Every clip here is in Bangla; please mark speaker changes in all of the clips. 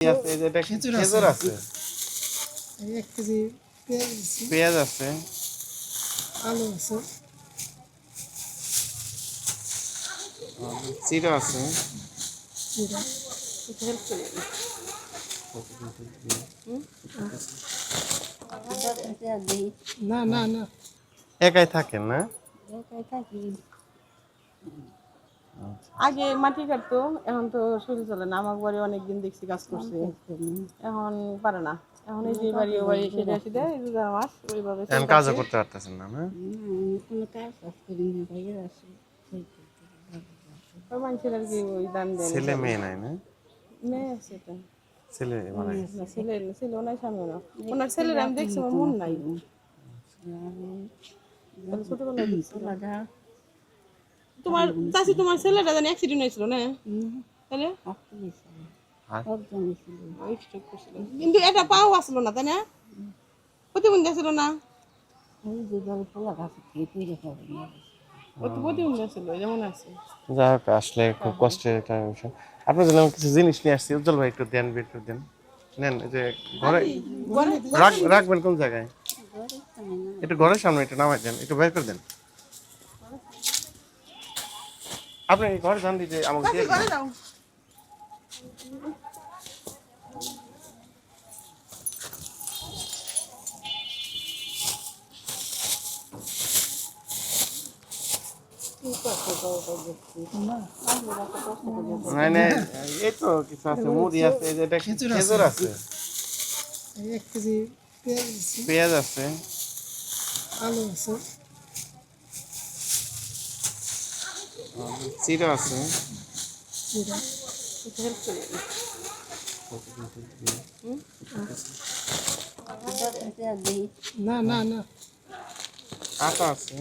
Speaker 1: খেজুর আছে। এক কেজি পেঁয়াজ আছে।
Speaker 2: আছে।
Speaker 1: আলু আছে।
Speaker 2: চিরা আছে।
Speaker 1: না না না।
Speaker 2: একাই থাকেন না?
Speaker 3: আগে মাটি কাটতো এখন তো শরীর চলে না। আমার বাড়ি অনেকদিন দেখছি কাজ করছে। এখন পারে না। এখন এই যে বাড়ি ও বাড়ি আসি দেয় রোজার মাস ওইভাবে
Speaker 2: এখন কাজও করতে পারতেছেন না না?
Speaker 3: ওই মানুষের আর কি ওই দান দেয়
Speaker 2: ছেলে মেয়ে নাই না?
Speaker 3: মেয়ে সেটা
Speaker 2: ছেলে মানে?
Speaker 3: ছেলে ছেলে ওনার স্বামী না। ওনার ছেলের আমি দেখছি মন নাই। তাহলে ছোটবেলায় দেখছি। তোমার চাষি তোমার ছেলেটা জানি অ্যাক্সিডেন্ট হয়েছিল না? তাহলে? করছিল। কিন্তু এটা পাও আসলো না তাই না? প্রতিবন্ধী আসলো না? আসলো যেমন আছে।
Speaker 2: যাই হোক আসলে খুব কষ্টের একটা বিষয়। আপনার জন্য আমি কিছু জিনিস নিয়ে আসছি। উজ্জ্বল ভাই একটু দেন একটু দেন। নেন যে ঘরে
Speaker 3: ঘরে
Speaker 2: রাখ- রাখবেন কোন জায়গায়? একটু ঘরের সামনে একটু নামাই দেন একটু বের করে দেন। আপনি ঘরে যান দিতে আমাকে দিয়ে।
Speaker 3: ঘরে যাও।
Speaker 2: নাই নাই এই তো কিছু আছে মুড়ি আছে যে এটা
Speaker 1: খেজুর আছে। পেঁয়াজ আছে। আলু আছে।
Speaker 2: চিরা আছে।
Speaker 1: না না না।
Speaker 2: আটা আছে।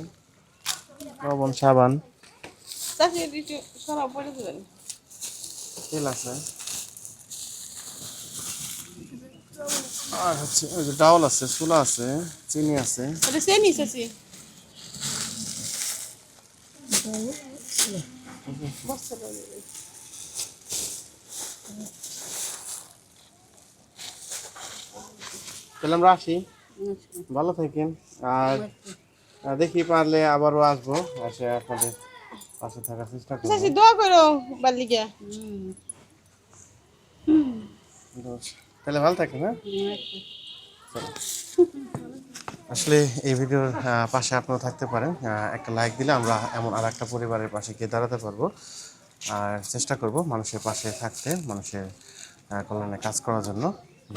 Speaker 2: লবণ সাবান। তেল আছে। আর হচ্ছে ওই যে ডাউল আছে চুলা আছে চিনি আছে।
Speaker 3: সেমি চাষি
Speaker 2: তাহলে আমরা আসি। ভালো থাকেন। আর দেখি পারলে আবারও আসব। এসে আপনাদের পাশে থাকার চেষ্টা করব।
Speaker 3: চাষি দোয়া করো বাল্লিকা।
Speaker 2: তাহলে ভালো থাকেন হ্যাঁ? চলো। আসলে এই ভিডিওর পাশে আপনারা থাকতে পারেন। একটা লাইক দিলে আমরা এমন আর একটা পরিবারের পাশে গিয়ে দাঁড়াতে পারব। আর চেষ্টা করব মানুষের পাশে থাকতে, মানুষের কল্যাণে কাজ করার জন্য।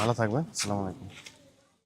Speaker 2: ভালো থাকবেন। আসসালামু আলাইকুম।